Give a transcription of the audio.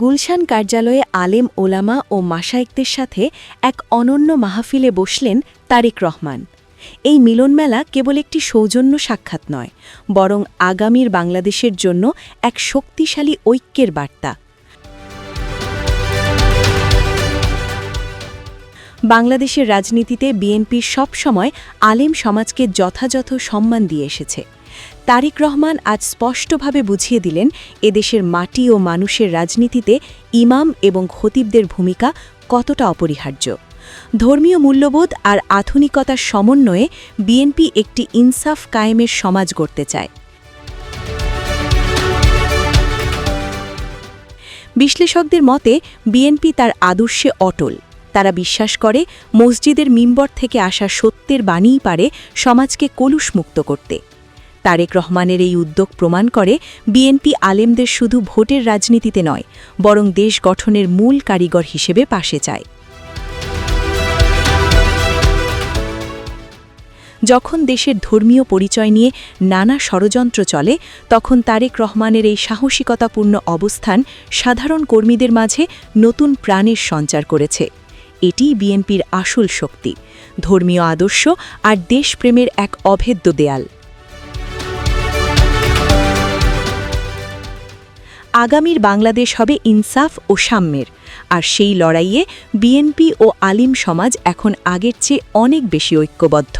গুলশান কার্যালয়ে আলেম, ওলামা ও মাসায়েকদের সাথে এক অনন্য মাহফিলে বসলেন তারেক রহমান। এই মিলনমেলা কেবল একটি সৌজন্য সাক্ষাৎ নয়, বরং আগামীর বাংলাদেশের জন্য এক শক্তিশালী ঐক্যের বার্তা। বাংলাদেশের রাজনীতিতে বিএনপি সবসময় আলেম সমাজকে যথাযথ সম্মান দিয়ে এসেছে। তারিক রহমান আজ স্পষ্টভাবে বুঝিয়ে দিলেন, এদেশের মাটি ও মানুষের রাজনীতিতে ইমাম এবং খতিবদের ভূমিকা কতটা অপরিহার্য। ধর্মীয় মূল্যবোধ আর আধুনিকতার সমন্বয়ে বিএনপি একটি ইনসাফ কায়েমের সমাজ গড়তে চায়। বিশ্লেষকদের মতে, বিএনপি তার আদর্শে অটল। তারা বিশ্বাস করে, মসজিদের মিম্বর থেকে আসা সত্যের বাণীই পারে সমাজকে কলুষমুক্ত করতে। তারেক রহমানের এই উদ্যোগ প্রমাণ করে বিএনপি আলেমদের শুধু ভোটের রাজনীতিতে নয়, বরং দেশ গঠনের মূল কারিগর হিসেবে পাশে চায়। যখন দেশের ধর্মীয় পরিচয় নিয়ে নানা ষড়যন্ত্র চলে, তখন তারেক রহমানের এই সাহসিকতাপূর্ণ অবস্থান সাধারণ কর্মীদের মাঝে নতুন প্রাণের সঞ্চার করেছে। এটিই বিএনপির আসল শক্তি, ধর্মীয় আদর্শ আর দেশপ্রেমের এক অভেদ্য দেয়াল। আগামীর বাংলাদেশ হবে ইনসাফ ও সাম্যের। আর সেই লড়াইয়ে বিএনপি ও আলিম সমাজ এখন আগের চেয়ে অনেক বেশি ঐক্যবদ্ধ।